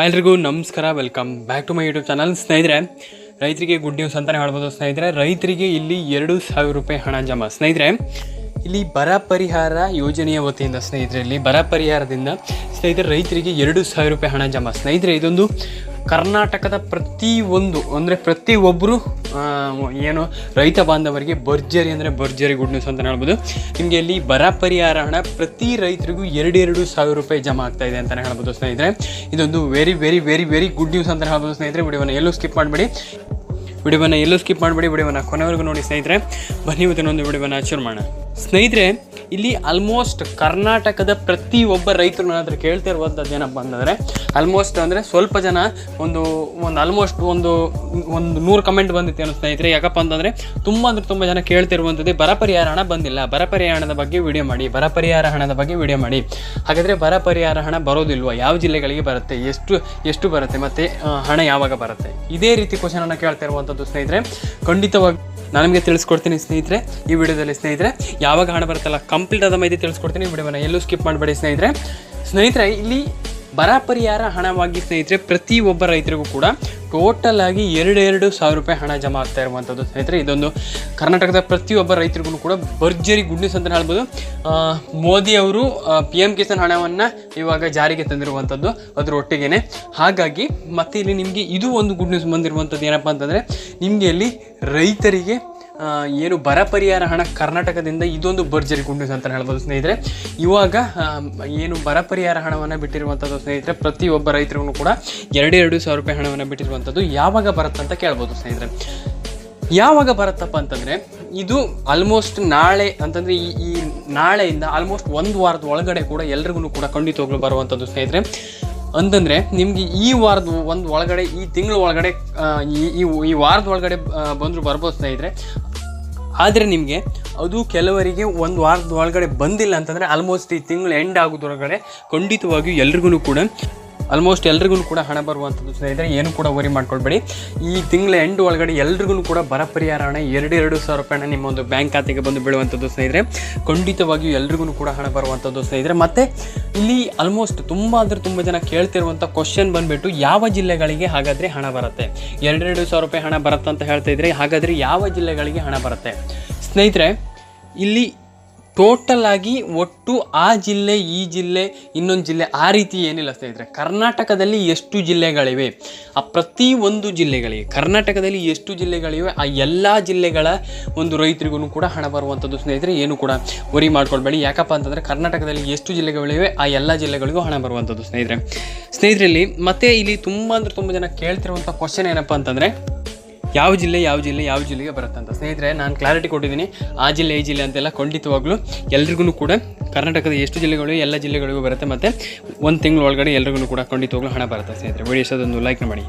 ಎಲ್ರಿಗೂ, ನಮಸ್ಕಾರ. Welcome back to my YouTube channel ಸ್ನೇಹಿತರೆ, ರೈತರಿಗೆ ಗುಡ್ ನ್ಯೂಸ್ ಅಂತಲೇ ಹೇಳ್ಬೋದು ಸ್ನೇಹಿತರೆ. ರೈತರಿಗೆ ಇಲ್ಲಿ ಎರಡು ಸಾವಿರ ರೂಪಾಯಿ ಹಣ ಜಮಾ. ಸ್ನೇಹಿತರೆ, ಇಲ್ಲಿ ಬರ ಪರಿಹಾರ ಯೋಜನೆಯ ವತಿಯಿಂದ ಸ್ನೇಹಿತರೆ, ಇಲ್ಲಿ ಬರ ಪರಿಹಾರದಿಂದ ಸ್ನೇಹಿತರೆ, ರೈತರಿಗೆ ಎರಡು ಸಾವಿರ ರೂಪಾಯಿ ಹಣ ಜಮಾ. ಸ್ನೇಹಿತರೆ, ಇದೊಂದು ಕರ್ನಾಟಕದ ಪ್ರತಿಯೊಂದು ಅಂದರೆ ಪ್ರತಿ ಒಬ್ಬರು ಏನು ರೈತ ಬಾಂಧವರಿಗೆ ಭರ್ಜರಿ ಅಂದರೆ ಭರ್ಜರಿ ಗುಡ್ ನ್ಯೂಸ್ ಅಂತ ಹೇಳ್ಬೋದು. ನಿಮಗೆ ಇಲ್ಲಿ ಬರ ಪರಿಹಾರ ಹಣ ಪ್ರತಿ ರೈತರಿಗೂ ಎರಡೆರಡು ಸಾವಿರ ರೂಪಾಯಿ ಜಮಾ ಆಗ್ತಾ ಇದೆ ಅಂತಲೇ ಹೇಳ್ಬೋದು ಸ್ನೇಹಿತರೆ. ಇದೊಂದು very very very very good news ಅಂತ ಹೇಳ್ಬೋದು ಸ್ನೇಹಿತರೆ. ವಿಡಿಯೋನ ಎಲ್ಲೂ ಸ್ಕಿಪ್ ಮಾಡಬೇಡಿ. ವಿಡಿಯೋವನ್ನು ಎಲ್ಲೂ ಸ್ಕಿಪ್ ಮಾಡಬೇಡಿ. ವಿಡಿಯೋವನ್ನು ಕೊನೆವರೆಗೂ ನೋಡಿ ಸ್ನೇಹಿತರೆ. ಬನ್ನಿ ಇವತ್ತಿನೊಂದು ವಿಡಿಯೋವನ್ನು ಶುರು ಮಾಡೋಣ. ಸ್ನೇಹಿತರೆ ಇಲ್ಲಿ ಆಲ್ಮೋಸ್ಟ್ ಕರ್ನಾಟಕದ ಪ್ರತಿ ಒಬ್ಬ ರೈತರು ನನ್ನ ಹತ್ರ ಕೇಳ್ತಾ ಇರುವಂಥದ್ದು ಏನಪ್ಪ ಅಂತಂದರೆ ಆಲ್ಮೋಸ್ಟ್ ಅಂದರೆ ಸ್ವಲ್ಪ ಜನ ಒಂದು ಒಂದು ಆಲ್ಮೋಸ್ಟ್ ಒಂದು ಒಂದು ನೂರು ಕಮೆಂಟ್ ಬಂದಿತ್ತು ಏನೋ ಸ್ನೇಹಿತರೆ. ಯಾಕಪ್ಪ ಅಂತಂದರೆ ತುಂಬ ಅಂದರೆ ತುಂಬ ಜನ ಕೇಳ್ತಿರುವಂಥದ್ದು ಬರ ಪರಿಹಾರ ಹಣ ಬಂದಿಲ್ಲ. ಬರ ಪರಿಹಾರ ಹಣದ ಬಗ್ಗೆ ವಿಡಿಯೋ ಮಾಡಿ, ಬರ ಪರಿಹಾರ ಹಣದ ಬಗ್ಗೆ ವಿಡಿಯೋ ಮಾಡಿ. ಹಾಗಾದರೆ ಬರ ಪರಿಹಾರ ಹಣ ಬರೋದಿಲ್ವಾ? ಯಾವ ಜಿಲ್ಲೆಗಳಿಗೆ ಬರುತ್ತೆ? ಎಷ್ಟು ಎಷ್ಟು ಬರುತ್ತೆ? ಮತ್ತು ಹಣ ಯಾವಾಗ ಬರುತ್ತೆ? ಇದೇ ರೀತಿ ಕ್ವಶನನ್ನು ಕೇಳ್ತಾ ಇರುವಂಥದ್ದು ಸ್ನೇಹಿತರೆ. ಖಂಡಿತವಾಗಿ ನಾನು ನಿಮಗೆ ತಿಳಿಸ್ಕೊಡ್ತೀನಿ ಸ್ನೇಹಿತರೆ, ಈ ವಿಡಿಯೋದಲ್ಲಿ ಸ್ನೇಹಿತರೆ, ಯಾವಾಗ ಹಣ ಬರುತ್ತಲ್ಲ ಕಂಪ್ಲೀಟ್ ಆದ ಮಾಹಿತಿ ತಿಳಿಸ್ಕೊಡ್ತೀನಿ ವಿಡಿಯೋನ ಎಲ್ಲೂ ಸ್ಕಿಪ್ ಮಾಡಬೇಡಿ ಸ್ನೇಹಿತರೆ. ಸ್ನೇಹಿತರೆ, ಇಲ್ಲಿ ಬರ ಪರಿಹಾರ ಹಣವಾಗಿ ಸ್ನೇಹಿತರೆ ಪ್ರತಿ ಒಬ್ಬ ರೈತರಿಗೂ ಕೂಡ ಟೋಟಲ್ ಆಗಿ ಎರಡು ಎರಡು ಸಾವಿರ ರೂಪಾಯಿ ಹಣ ಜಮಾ ಆಗ್ತಾ ಇರುವಂಥದ್ದು ಸ್ನೇಹಿತರೆ. ಇದೊಂದು ಕರ್ನಾಟಕದ ಪ್ರತಿಯೊಬ್ಬ ರೈತರಿಗೂ ಕೂಡ ಭರ್ಜರಿ ಗುಡ್ ನ್ಯೂಸ್ ಅಂತ ಹೇಳ್ಬೋದು ಮೋದಿ ಅವರು ಪಿ ಎಂ ಕಿಸಾನ್ ಹಣವನ್ನು ಇವಾಗ ಜಾರಿಗೆ ತಂದಿರುವಂಥದ್ದು ಅದರ ಒಟ್ಟಿಗೆನೆ. ಹಾಗಾಗಿ ಮತ್ತೆ ಇಲ್ಲಿ ನಿಮಗೆ ಇದು ಒಂದು ಗುಡ್ ನ್ಯೂಸ್ ಬಂದಿರುವಂಥದ್ದು ಏನಪ್ಪ ಅಂತಂದರೆ, ನಿಮಗೆ ಇಲ್ಲಿ ರೈತರಿಗೆ ಏನು ಬರ ಪರಿಹಾರ ಹಣ ಕರ್ನಾಟಕದಿಂದ ಇದೊಂದು ಭರ್ಜರಿ ಗುಂಡು ಅಂತ ಹೇಳ್ಬೋದು ಸ್ನೇಹಿತರೆ. ಇವಾಗ ಏನು ಬರ ಪರಿಹಾರ ಹಣವನ್ನು ಬಿಟ್ಟಿರುವಂಥದ್ದು ಸ್ನೇಹಿತರೆ, ಪ್ರತಿಯೊಬ್ಬ ರೈತರಿಗೂ ಕೂಡ ಎರಡು ಎರಡು ಸಾವಿರ ರೂಪಾಯಿ ಹಣವನ್ನು ಬಿಟ್ಟಿರುವಂಥದ್ದು ಯಾವಾಗ ಬರುತ್ತಂತ ಕೇಳ್ಬೋದು ಸ್ನೇಹಿತರೆ. ಯಾವಾಗ ಬರುತ್ತಪ್ಪ ಅಂತಂದರೆ, ಇದು ಆಲ್ಮೋಸ್ಟ್ ನಾಳೆ ಅಂತಂದರೆ ಈ ಈ ನಾಳೆಯಿಂದ ಆಲ್ಮೋಸ್ಟ್ ಒಂದು ವಾರದ ಒಳಗಡೆ ಕೂಡ ಎಲ್ರಿಗೂ ಕೂಡ ಖಂಡಿತವಾಗ್ಲೂ ಬರುವಂಥದ್ದು ಸ್ನೇಹಿತರೆ. ಅಂತಂದರೆ, ನಿಮಗೆ ಈ ವಾರದ ಒಂದು ಒಳಗಡೆ, ಈ ತಿಂಗಳ ಒಳಗಡೆ ಈ- ಈ ವಾರದ ಒಳಗಡೆ ಬಂದರೂ ಬರ್ಬೋದು ಸ್ನೇಹಿತರೆ. ಆದರೆ ನಿಮಗೆ ಅದು ಕೆಲವರಿಗೆ ಒಂದು ವಾರದ ಒಳಗಡೆ ಬಂದಿಲ್ಲ ಅಂತಂದರೆ ಆಲ್ಮೋಸ್ಟ್ ಈ ತಿಂಗಳು ಎಂಡ್ ಆಗೋದ್ರೊಳಗಡೆ ಖಂಡಿತವಾಗಿಯೂ ಎಲ್ರಿಗೂ ಕೂಡ ಆಲ್ಮೋಸ್ಟ್ ಎಲ್ರಿಗೂ ಕೂಡ ಹಣ ಬರುವಂಥದ್ದು ಸ್ನೇಹಿತರೆ, ಏನು ಕೂಡ ವರಿ ಮಾಡ್ಕೊಳ್ಬೇಡಿ. ಈ ತಿಂಗಳ ಎಂಡ್ ಒಳಗಡೆ ಎಲ್ರಿಗೂ ಕೂಡ ಬರ ಪರಿಹಾರ ಹಣ ಎರಡು ಎರಡು ಸಾವಿರ ರೂಪಾಯಿ ನಿಮ್ಮ ಒಂದು ಬ್ಯಾಂಕ್ ಖಾತೆಗೆ ಬಂದು ಬೀಳುವಂಥದ್ದು ಸ್ನೇಹಿತರೆ. ಖಂಡಿತವಾಗಿಯೂ ಎಲ್ರಿಗೂ ಕೂಡ ಹಣ ಬರುವಂಥದ್ದು ಸ್ನೇಹಿತರೆ. ಮತ್ತು ಇಲ್ಲಿ ಆಲ್ಮೋಸ್ಟ್ ತುಂಬ ಅಂದರೆ ತುಂಬ ಜನ ಕೇಳ್ತಿರುವಂಥ ಕ್ವಶನ್ ಬಂದುಬಿಟ್ಟು ಯಾವ ಜಿಲ್ಲೆಗಳಿಗೆ ಹಾಗಾದರೆ ಹಣ ಬರುತ್ತೆ? ಎರಡೆರಡು ಸಾವಿರ ರೂಪಾಯಿ ಹಣ ಬರುತ್ತೆ ಅಂತ ಹೇಳ್ತಾ ಇದ್ರೆ ಹಾಗಾದರೆ ಯಾವ ಜಿಲ್ಲೆಗಳಿಗೆ ಹಣ ಬರುತ್ತೆ? ಸ್ನೇಹಿತರೆ, ಇಲ್ಲಿ ಟೋಟಲ್ ಆಗಿ ಒಟ್ಟು ಆ ಜಿಲ್ಲೆ, ಈ ಜಿಲ್ಲೆ, ಇನ್ನೊಂದು ಜಿಲ್ಲೆ ಆ ರೀತಿ ಏನಿಲ್ಲ ಸ್ನೇಹಿತರೆ ಕರ್ನಾಟಕದಲ್ಲಿ ಎಷ್ಟು ಜಿಲ್ಲೆಗಳಿವೆ? ಆ ಪ್ರತಿ ಒಂದು ಜಿಲ್ಲೆಗಳಿಗೆ, ಕರ್ನಾಟಕದಲ್ಲಿ ಎಷ್ಟು ಜಿಲ್ಲೆಗಳಿವೆ? ಆ ಎಲ್ಲ ಜಿಲ್ಲೆಗಳ ಒಂದು ರೈತರಿಗೂ ಕೂಡ ಹಣ ಬರುವಂಥದ್ದು ಸ್ನೇಹಿತರೆ ಏನು ಕೂಡ ವರಿ ಮಾಡ್ಕೊಳ್ಬೇಡಿ. ಯಾಕಪ್ಪ ಅಂತಂದರೆ ಕರ್ನಾಟಕದಲ್ಲಿ ಎಷ್ಟು ಜಿಲ್ಲೆಗಳಿವೆ? ಆ ಎಲ್ಲ ಜಿಲ್ಲೆಗಳಿಗೂ ಹಣ ಬರುವಂಥದ್ದು ಸ್ನೇಹಿತರೆ. ಸ್ನೇಹಿತರಲ್ಲಿ ಮತ್ತು ಇಲ್ಲಿ ತುಂಬ ಅಂದರೆ ತುಂಬ ಜನ ಕೇಳ್ತಿರುವಂಥ ಕ್ವಶನ್ ಏನಪ್ಪ ಅಂತಂದರೆ ಯಾವ ಜಿಲ್ಲೆ ಯಾವ ಜಿಲ್ಲೆ, ಯಾವ ಜಿಲ್ಲೆಗೆ ಬರುತ್ತೆ ಅಂತ. ಸ್ನೇಹಿತರೆ, ನಾನು ಕ್ಲಾರಿಟಿ ಕೊಟ್ಟಿದ್ದೀನಿ. ಆ ಜಿಲ್ಲೆ, ಈ ಜಿಲ್ಲೆ ಅಂತೆಲ್ಲ ಖಂಡಿತವಾಗ್ಲೂ ಎಲ್ರಿಗೂ ಕೂಡ ಕರ್ನಾಟಕದ ಎಷ್ಟು ಜಿಲ್ಲೆಗಳು ಎಲ್ಲ ಜಿಲ್ಲೆಗಳಿಗೂ ಬರುತ್ತೆ. ಮತ್ತು ಒಂದು ತಿಂಗಳು ಒಳಗಡೆ ಎಲ್ರಿಗೂ ಕೂಡ ಖಂಡಿತವಾಗ್ಲೂ ಹಣ ಬರುತ್ತೆ ಸ್ನೇಹಿತರೆ. ವಿಡಿಯೋಸ್ ಅದೊಂದು ಲೈಕ್ ಮಾಡಿ.